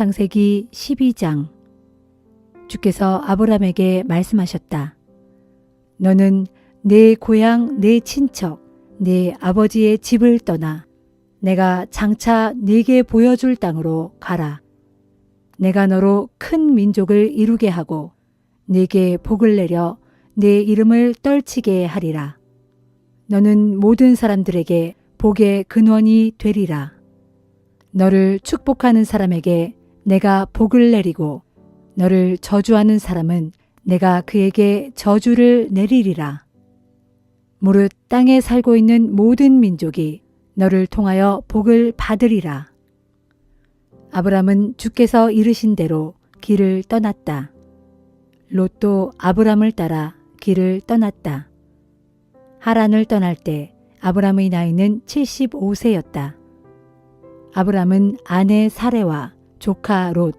창세기 12장 주께서 아브람에게 말씀하셨다. 너는 내 고향, 내 친척, 내 아버지의 집을 떠나 내가 장차 네게 보여줄 땅으로 가라. 내가 너로 큰 민족을 이루게 하고 네게 복을 내려 내 이름을 떨치게 하리라. 너는 모든 사람들에게 복의 근원이 되리라. 너를 축복하는 사람에게 내가 복을 내리고 너를 저주하는 사람은 내가 그에게 저주를 내리리라. 무릇 땅에 살고 있는 모든 민족이 너를 통하여 복을 받으리라. 아브람은 주께서 이르신 대로 길을 떠났다. 롯도 아브람을 따라 길을 떠났다. 하란을 떠날 때 아브람의 나이는 75세였다. 아브람은 아내 사레와 조카 롯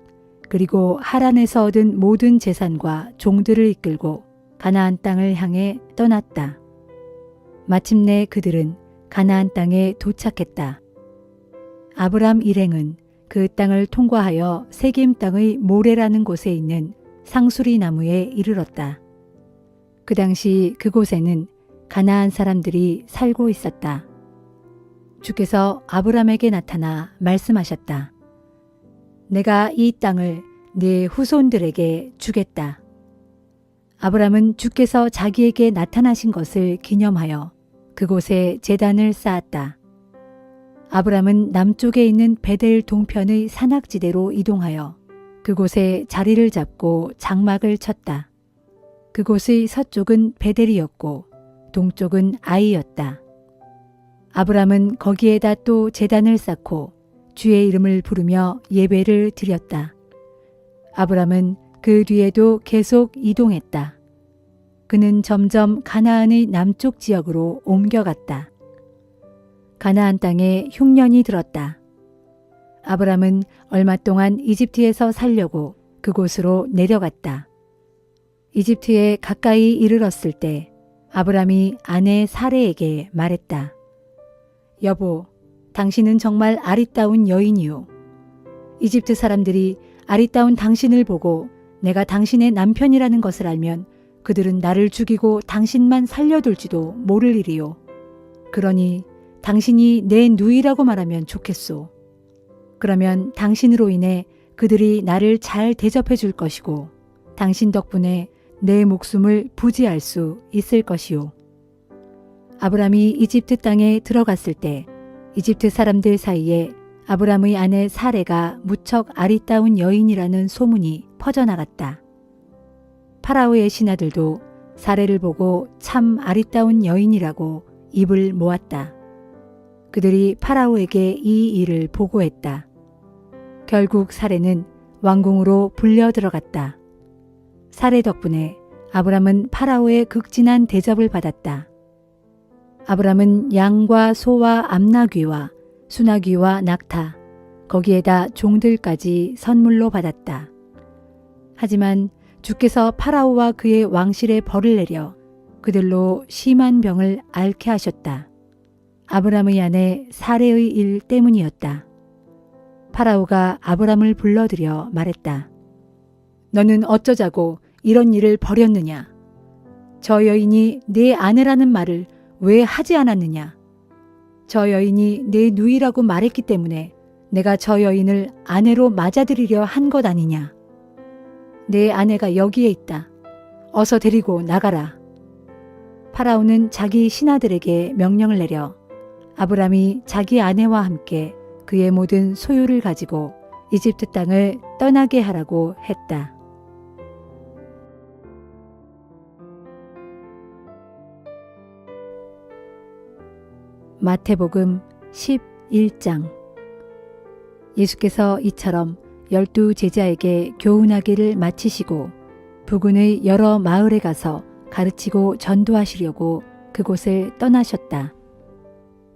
그리고 하란에서 얻은 모든 재산과 종들을 이끌고 가나안 땅을 향해 떠났다. 마침내 그들은 가나안 땅에 도착했다. 아브람 일행은 그 땅을 통과하여 세겜 땅의 모래라는 곳에 있는 상수리 나무에 이르렀다. 그 당시 그곳에는 가나안 사람들이 살고 있었다. 주께서 아브람에게 나타나 말씀하셨다. 내가 이 땅을 네 후손들에게 주겠다. 아브람은 주께서 자기에게 나타나신 것을 기념하여 그곳에 재단을 쌓았다. 아브람은 남쪽에 있는 베델 동편의 산악지대로 이동하여 그곳에 자리를 잡고 장막을 쳤다. 그곳의 서쪽은 베델이었고 동쪽은 아이였다. 아브람은 거기에다 또 재단을 쌓고 주의 이름을 부르며 예배를 드렸다. 아브람은 그 뒤에도 계속 이동했다. 그는 점점 가나안의 남쪽 지역으로 옮겨갔다. 가나안 땅에 흉년이 들었다. 아브람은 얼마 동안 이집트에서 살려고 그곳으로 내려갔다. 이집트에 가까이 이르렀을 때 아브람이 아내 사레에게 말했다. 여보, 당신은 정말 아리따운 여인이요. 이집트 사람들이 아리따운 당신을 보고 내가 당신의 남편이라는 것을 알면 그들은 나를 죽이고 당신만 살려둘지도 모를 일이요. 그러니 당신이 내 누이라고 말하면 좋겠소. 그러면 당신으로 인해 그들이 나를 잘 대접해 줄 것이고 당신 덕분에 내 목숨을 부지할 수 있을 것이요. 아브람이 이집트 땅에 들어갔을 때 이집트 사람들 사이에 아브람의 아내 사레가 무척 아리따운 여인이라는 소문이 퍼져나갔다. 파라오의 신하들도 사레를 보고 참 아리따운 여인이라고 입을 모았다. 그들이 파라오에게 이 일을 보고했다. 결국 사레는 왕궁으로 불려 들어갔다. 사레 덕분에 아브람은 파라오의 극진한 대접을 받았다. 아브람은 양과 소와 암나귀와 수나귀와 낙타, 거기에다 종들까지 선물로 받았다. 하지만 주께서 파라오와 그의 왕실에 벌을 내려 그들로 심한 병을 앓게 하셨다. 아브람의 아내 사레의 일 때문이었다. 파라오가 아브람을 불러들여 말했다. 너는 어쩌자고 이런 일을 벌였느냐? 저 여인이 내 아내라는 말을 왜 하지 않았느냐? 저 여인이 내 누이라고 말했기 때문에 내가 저 여인을 아내로 맞아들이려 한 것 아니냐? 내 아내가 여기에 있다. 어서 데리고 나가라. 파라오는 자기 신하들에게 명령을 내려 아브람이 자기 아내와 함께 그의 모든 소유를 가지고 이집트 땅을 떠나게 하라고 했다. 마태복음 11장 예수께서 이처럼 열두 제자에게 교훈하기를 마치시고 부근의 여러 마을에 가서 가르치고 전도하시려고 그곳을 떠나셨다.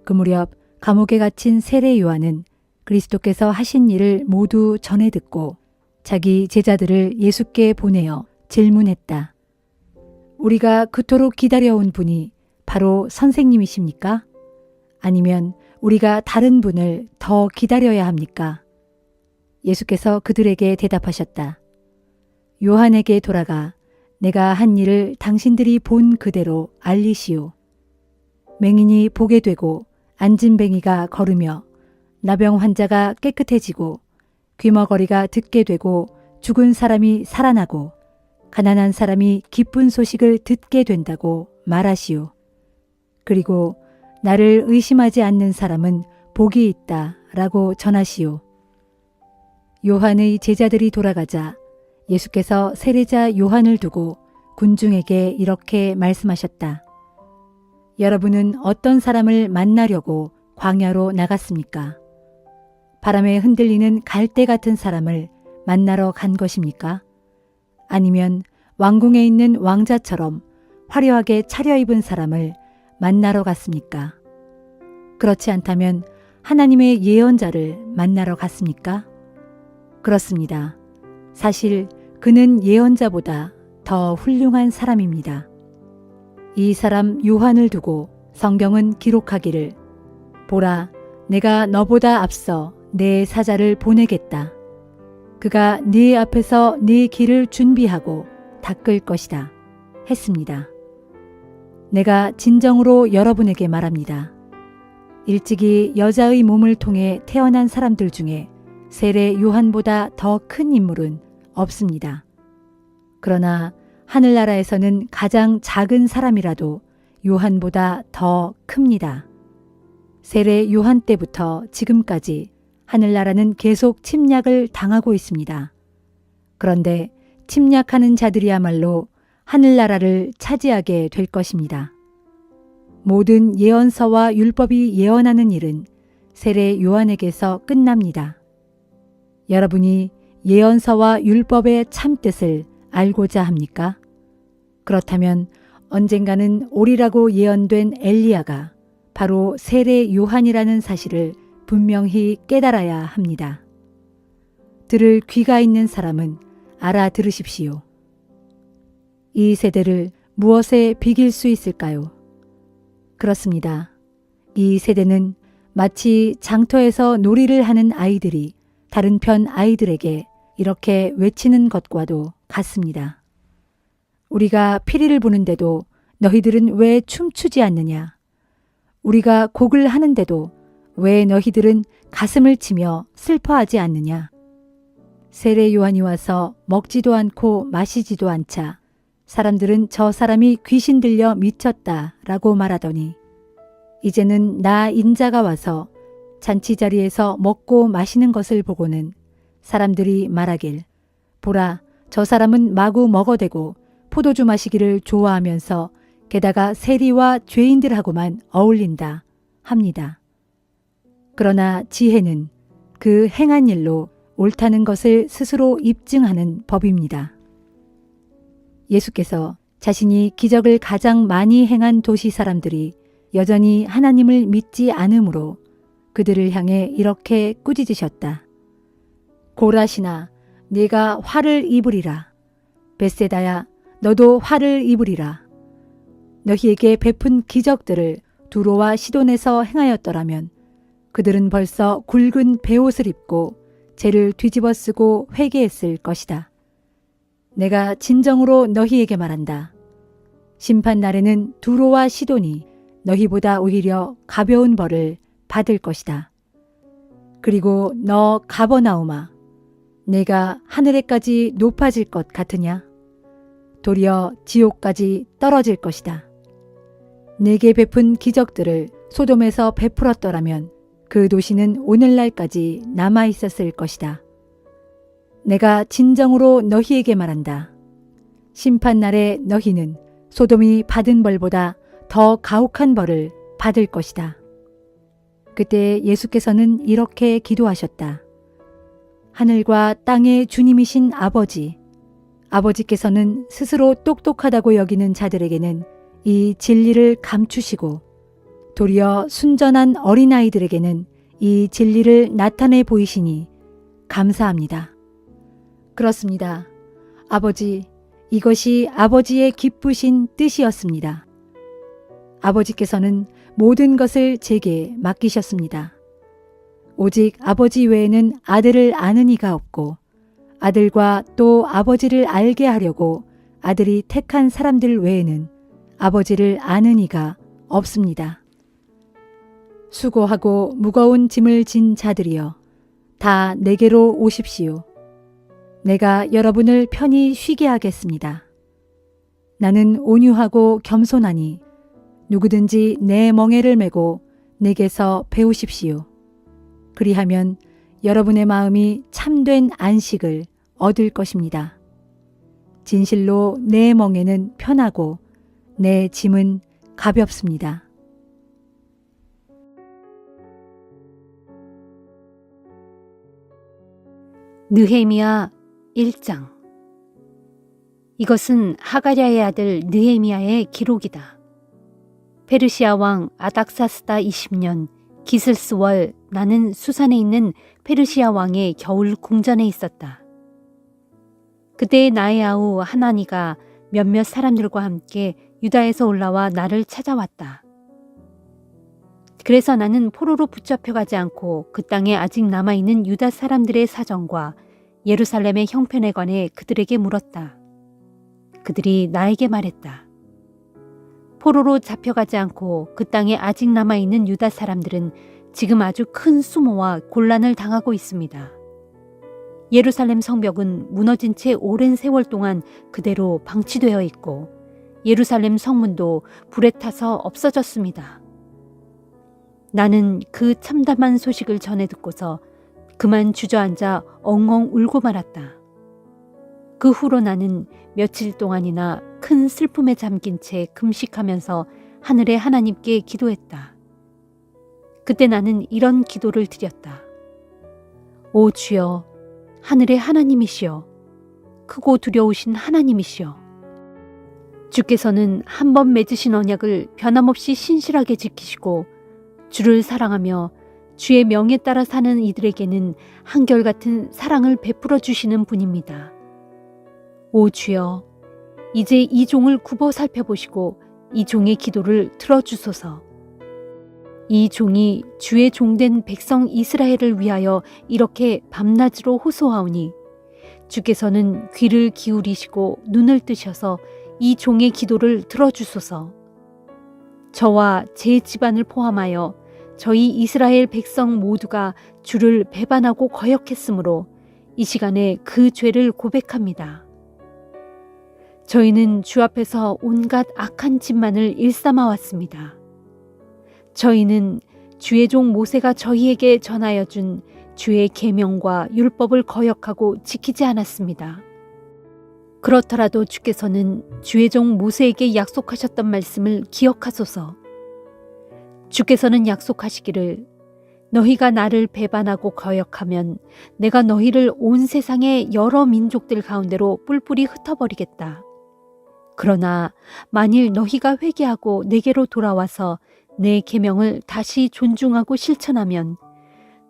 그 무렵 감옥에 갇힌 세례 요한은 그리스도께서 하신 일을 모두 전해 듣고 자기 제자들을 예수께 보내어 질문했다. 우리가 그토록 기다려온 분이 바로 선생님이십니까? 아니면 우리가 다른 분을 더 기다려야 합니까? 예수께서 그들에게 대답하셨다. 요한에게 돌아가 내가 한 일을 당신들이 본 그대로 알리시오. 맹인이 보게 되고 안진뱅이가 걸으며 나병 환자가 깨끗해지고 귀머거리가 듣게 되고 죽은 사람이 살아나고 가난한 사람이 기쁜 소식을 듣게 된다고 말하시오. 그리고 나를 의심하지 않는 사람은 복이 있다 라고 전하시오. 요한의 제자들이 돌아가자 예수께서 세례자 요한을 두고 군중에게 이렇게 말씀하셨다. 여러분은 어떤 사람을 만나려고 광야로 나갔습니까? 바람에 흔들리는 갈대 같은 사람을 만나러 간 것입니까? 아니면 왕궁에 있는 왕자처럼 화려하게 차려입은 사람을 만나러 갔습니까? 그렇지 않다면 하나님의 예언자를 만나러 갔습니까? 그렇습니다. 사실 그는 예언자보다 더 훌륭한 사람입니다. 이 사람 요한을 두고 성경은 기록하기를 보라 내가 너보다 앞서 내 사자를 보내겠다. 그가 네 앞에서 네 길을 준비하고 닦을 것이다. 했습니다. 내가 진정으로 여러분에게 말합니다. 일찍이 여자의 몸을 통해 태어난 사람들 중에 세례 요한보다 더 큰 인물은 없습니다. 그러나 하늘나라에서는 가장 작은 사람이라도 요한보다 더 큽니다. 세례 요한 때부터 지금까지 하늘나라는 계속 침략을 당하고 있습니다. 그런데 침략하는 자들이야말로 하늘나라를 차지하게 될 것입니다. 모든 예언서와 율법이 예언하는 일은 세례 요한에게서 끝납니다. 여러분이 예언서와 율법의 참뜻을 알고자 합니까? 그렇다면 언젠가는 오리라고 예언된 엘리야가 바로 세례 요한이라는 사실을 분명히 깨달아야 합니다. 들을 귀가 있는 사람은 알아들으십시오. 이 세대를 무엇에 비길 수 있을까요? 그렇습니다. 이 세대는 마치 장터에서 놀이를 하는 아이들이 다른 편 아이들에게 이렇게 외치는 것과도 같습니다. 우리가 피리를 부는데도 너희들은 왜 춤추지 않느냐? 우리가 곡을 하는데도 왜 너희들은 가슴을 치며 슬퍼하지 않느냐? 세례 요한이 와서 먹지도 않고 마시지도 않자 사람들은 저 사람이 귀신 들려 미쳤다 라고 말하더니 이제는 나 인자가 와서 잔치 자리에서 먹고 마시는 것을 보고는 사람들이 말하길 보라 저 사람은 마구 먹어대고 포도주 마시기를 좋아하면서 게다가 세리와 죄인들하고만 어울린다 합니다. 그러나 지혜는 그 행한 일로 옳다는 것을 스스로 입증하는 법입니다. 예수께서 자신이 기적을 가장 많이 행한 도시 사람들이 여전히 하나님을 믿지 않으므로 그들을 향해 이렇게 꾸짖으셨다. 고라시나 네가 화를 입으리라. 베세다야 너도 화를 입으리라. 너희에게 베푼 기적들을 두로와 시돈에서 행하였더라면 그들은 벌써 굵은 베옷을 입고 죄를 뒤집어 쓰고 회개했을 것이다. 내가 진정으로 너희에게 말한다. 심판 날에는 두로와 시돈이 너희보다 오히려 가벼운 벌을 받을 것이다. 그리고 너 가버나우마, 내가 하늘에까지 높아질 것 같으냐? 도리어 지옥까지 떨어질 것이다. 내게 베푼 기적들을 소돔에서 베풀었더라면 그 도시는 오늘날까지 남아 있었을 것이다. 내가 진정으로 너희에게 말한다. 심판날에 너희는 소돔이 받은 벌보다 더 가혹한 벌을 받을 것이다. 그때 예수께서는 이렇게 기도하셨다. 하늘과 땅의 주님이신 아버지, 아버지께서는 스스로 똑똑하다고 여기는 자들에게는 이 진리를 감추시고 도리어 순전한 어린아이들에게는 이 진리를 나타내 보이시니 감사합니다. 그렇습니다. 아버지, 이것이 아버지의 기쁘신 뜻이었습니다. 아버지께서는 모든 것을 제게 맡기셨습니다. 오직 아버지 외에는 아들을 아는 이가 없고 아들과 또 아버지를 알게 하려고 아들이 택한 사람들 외에는 아버지를 아는 이가 없습니다. 수고하고 무거운 짐을 진 자들이여 다 내게로 오십시오. 내가 여러분을 편히 쉬게 하겠습니다. 나는 온유하고 겸손하니 누구든지 내 멍에를 메고 내게서 배우십시오. 그리하면 여러분의 마음이 참된 안식을 얻을 것입니다. 진실로 내 멍에는 편하고 내 짐은 가볍습니다. 느헤미야 1장 이것은 하가랴의 아들 느헤미야의 기록이다. 페르시아 왕 아닥사스다 20년 기슬스월 나는 수산에 있는 페르시아 왕의 겨울 궁전에 있었다. 그때 나의 아우 하나니가 몇몇 사람들과 함께 유다에서 올라와 나를 찾아왔다. 그래서 나는 포로로 붙잡혀가지 않고 그 땅에 아직 남아있는 유다 사람들의 사정과 예루살렘의 형편에 관해 그들에게 물었다. 그들이 나에게 말했다. 포로로 잡혀가지 않고 그 땅에 아직 남아있는 유다 사람들은 지금 아주 큰 수모와 곤란을 당하고 있습니다. 예루살렘 성벽은 무너진 채 오랜 세월 동안 그대로 방치되어 있고 예루살렘 성문도 불에 타서 없어졌습니다. 나는 그 참담한 소식을 전해 듣고서 그만 주저앉아 엉엉 울고 말았다. 그 후로 나는 며칠 동안이나 큰 슬픔에 잠긴 채 금식하면서 하늘의 하나님께 기도했다. 그때 나는 이런 기도를 드렸다. 오 주여, 하늘의 하나님이시여, 크고 두려우신 하나님이시여. 주께서는 한 번 맺으신 언약을 변함없이 신실하게 지키시고 주를 사랑하며 주의 명에 따라 사는 이들에게는 한결같은 사랑을 베풀어 주시는 분입니다. 오 주여, 이제 이 종을 굽어 살펴보시고 이 종의 기도를 들어주소서. 이 종이 주의 종된 백성 이스라엘을 위하여 이렇게 밤낮으로 호소하오니 주께서는 귀를 기울이시고 눈을 뜨셔서 이 종의 기도를 들어주소서. 저와 제 집안을 포함하여 저희 이스라엘 백성 모두가 주를 배반하고 거역했으므로 이 시간에 그 죄를 고백합니다. 저희는 주 앞에서 온갖 악한 짓만을 일삼아 왔습니다. 저희는 주의 종 모세가 저희에게 전하여 준 주의 계명과 율법을 거역하고 지키지 않았습니다. 그렇더라도 주께서는 주의 종 모세에게 약속하셨던 말씀을 기억하소서. 주께서는 약속하시기를 너희가 나를 배반하고 거역하면 내가 너희를 온 세상의 여러 민족들 가운데로 뿔뿔이 흩어버리겠다. 그러나 만일 너희가 회개하고 내게로 돌아와서 내 계명을 다시 존중하고 실천하면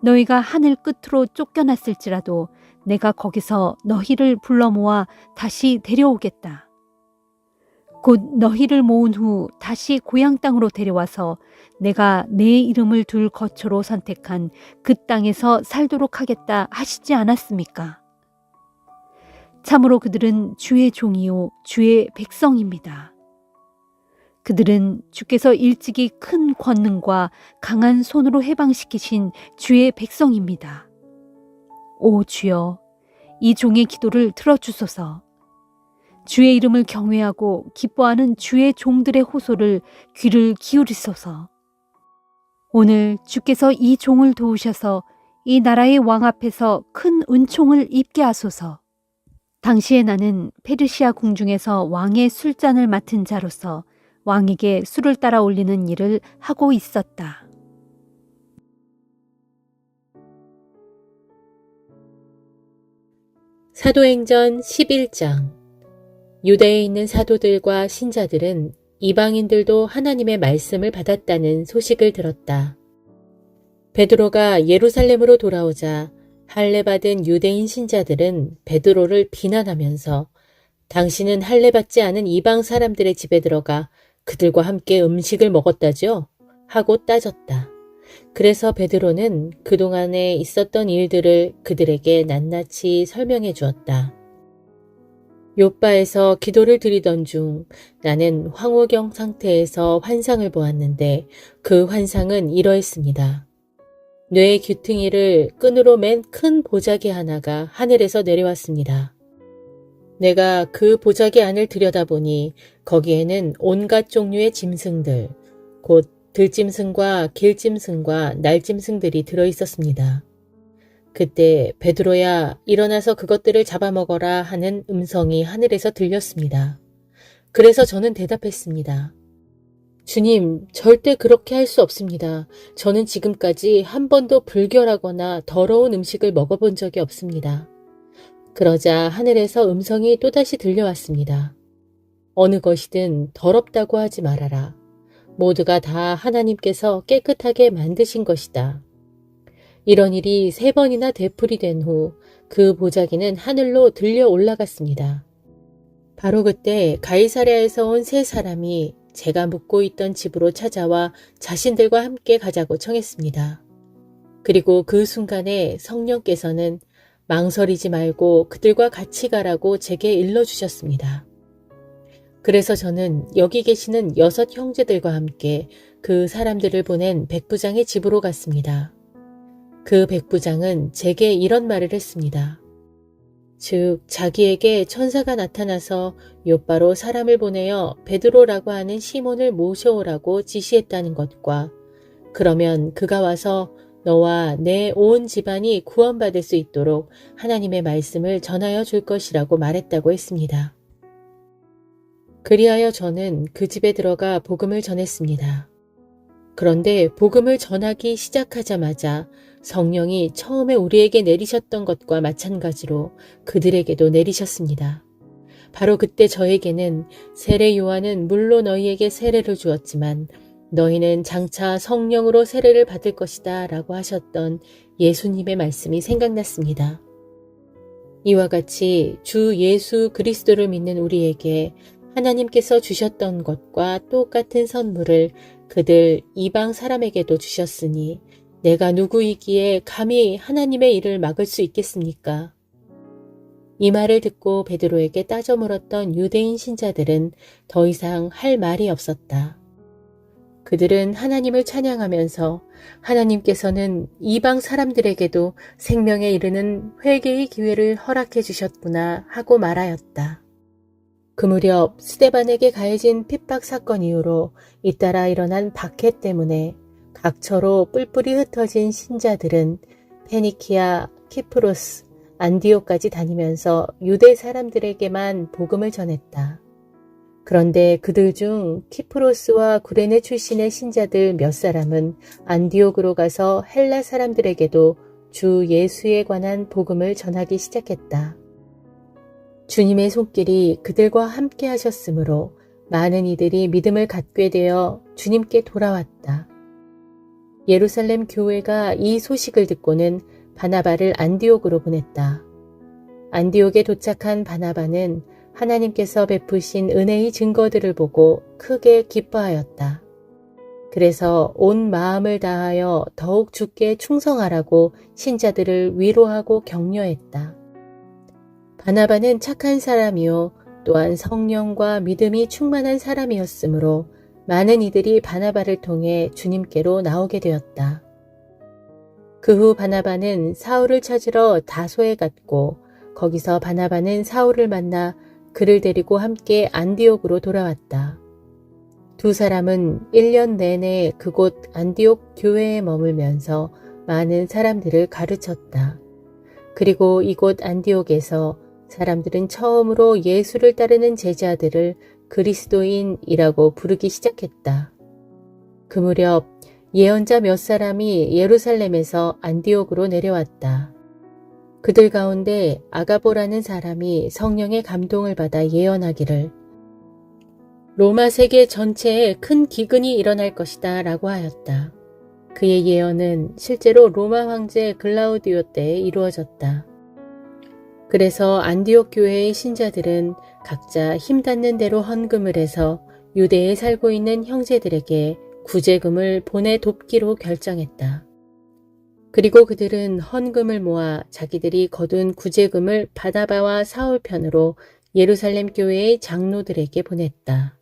너희가 하늘 끝으로 쫓겨났을지라도 내가 거기서 너희를 불러 모아 다시 데려오겠다. 곧 너희를 모은 후 다시 고향 땅으로 데려와서 내가 내 이름을 둘 거처로 선택한 그 땅에서 살도록 하겠다 하시지 않았습니까? 참으로 그들은 주의 종이요 주의 백성입니다. 그들은 주께서 일찍이 큰 권능과 강한 손으로 해방시키신 주의 백성입니다. 오 주여, 이 종의 기도를 들어주소서. 주의 이름을 경외하고 기뻐하는 주의 종들의 호소를 귀를 기울이소서. 오늘 주께서 이 종을 도우셔서 이 나라의 왕 앞에서 큰 은총을 입게 하소서. 당시에 나는 페르시아 궁중에서 왕의 술잔을 맡은 자로서 왕에게 술을 따라 올리는 일을 하고 있었다. 사도행전 11장 유대에 있는 사도들과 신자들은 이방인들도 하나님의 말씀을 받았다는 소식을 들었다. 베드로가 예루살렘으로 돌아오자 할례 받은 유대인 신자들은 베드로를 비난하면서 당신은 할례 받지 않은 이방 사람들의 집에 들어가 그들과 함께 음식을 먹었다죠? 하고 따졌다. 그래서 베드로는 그동안에 있었던 일들을 그들에게 낱낱이 설명해 주었다. 요바에서 기도를 드리던 중 나는 황호경 상태에서 환상을 보았는데 그 환상은 이러했습니다. 뇌의 귀퉁이를 끈으로 맨 큰 보자기 하나가 하늘에서 내려왔습니다. 내가 그 보자기 안을 들여다보니 거기에는 온갖 종류의 짐승들, 곧 들짐승과 길짐승과 날짐승들이 들어있었습니다. 그때 베드로야 일어나서 그것들을 잡아먹어라 하는 음성이 하늘에서 들렸습니다. 그래서 저는 대답했습니다. 주님, 절대 그렇게 할 수 없습니다. 저는 지금까지 한 번도 불결하거나 더러운 음식을 먹어본 적이 없습니다. 그러자 하늘에서 음성이 또다시 들려왔습니다. 어느 것이든 더럽다고 하지 말아라. 모두가 다 하나님께서 깨끗하게 만드신 것이다. 이런 일이 세 번이나 되풀이된 후 그 보자기는 하늘로 들려 올라갔습니다. 바로 그때 가이사랴에서 온 세 사람이 제가 묵고 있던 집으로 찾아와 자신들과 함께 가자고 청했습니다. 그리고 그 순간에 성령께서는 망설이지 말고 그들과 같이 가라고 제게 일러주셨습니다. 그래서 저는 여기 계시는 여섯 형제들과 함께 그 사람들을 보낸 백부장의 집으로 갔습니다. 그 백부장은 제게 이런 말을 했습니다. 즉 자기에게 천사가 나타나서 요바로 사람을 보내어 베드로라고 하는 시몬을 모셔오라고 지시했다는 것과 그러면 그가 와서 너와 내 온 집안이 구원받을 수 있도록 하나님의 말씀을 전하여 줄 것이라고 말했다고 했습니다. 그리하여 저는 그 집에 들어가 복음을 전했습니다. 그런데 복음을 전하기 시작하자마자 성령이 처음에 우리에게 내리셨던 것과 마찬가지로 그들에게도 내리셨습니다. 바로 그때 저에게는 세례 요한은 물로 너희에게 세례를 주었지만 너희는 장차 성령으로 세례를 받을 것이다 라고 하셨던 예수님의 말씀이 생각났습니다. 이와 같이 주 예수 그리스도를 믿는 우리에게 하나님께서 주셨던 것과 똑같은 선물을 그들 이방 사람에게도 주셨으니 내가 누구이기에 감히 하나님의 일을 막을 수 있겠습니까? 이 말을 듣고 베드로에게 따져 물었던 유대인 신자들은 더 이상 할 말이 없었다. 그들은 하나님을 찬양하면서 하나님께서는 이방 사람들에게도 생명에 이르는 회개의 기회를 허락해 주셨구나 하고 말하였다. 그 무렵 스데반에게 가해진 핍박 사건 이후로 잇따라 일어난 박해 때문에 각처로 뿔뿔이 흩어진 신자들은 페니키아, 키프로스, 안디오까지 다니면서 유대 사람들에게만 복음을 전했다. 그런데 그들 중 키프로스와 구레네 출신의 신자들 몇 사람은 안디옥으로 가서 헬라 사람들에게도 주 예수에 관한 복음을 전하기 시작했다. 주님의 손길이 그들과 함께 하셨으므로 많은 이들이 믿음을 갖게 되어 주님께 돌아왔다. 예루살렘 교회가 이 소식을 듣고는 바나바를 안디옥으로 보냈다. 안디옥에 도착한 바나바는 하나님께서 베푸신 은혜의 증거들을 보고 크게 기뻐하였다. 그래서 온 마음을 다하여 더욱 주께 충성하라고 신자들을 위로하고 격려했다. 바나바는 착한 사람이요 또한 성령과 믿음이 충만한 사람이었으므로 많은 이들이 바나바를 통해 주님께로 나오게 되었다. 그 후 바나바는 사울을 찾으러 다소에 갔고 거기서 바나바는 사울을 만나 그를 데리고 함께 안디옥으로 돌아왔다. 두 사람은 1년 내내 그곳 안디옥 교회에 머물면서 많은 사람들을 가르쳤다. 그리고 이곳 안디옥에서 사람들은 처음으로 예수를 따르는 제자들을 그리스도인이라고 부르기 시작했다. 그 무렵 예언자 몇 사람이 예루살렘에서 안디옥으로 내려왔다. 그들 가운데 아가보라는 사람이 성령의 감동을 받아 예언하기를 로마 세계 전체에 큰 기근이 일어날 것이다 라고 하였다. 그의 예언은 실제로 로마 황제 글라우디오 때에 이루어졌다. 그래서 안디옥 교회의 신자들은 각자 힘 닿는 대로 헌금을 해서 유대에 살고 있는 형제들에게 구제금을 보내 돕기로 결정했다. 그리고 그들은 헌금을 모아 자기들이 거둔 구제금을 바다바와 사울 편으로 예루살렘 교회의 장로들에게 보냈다.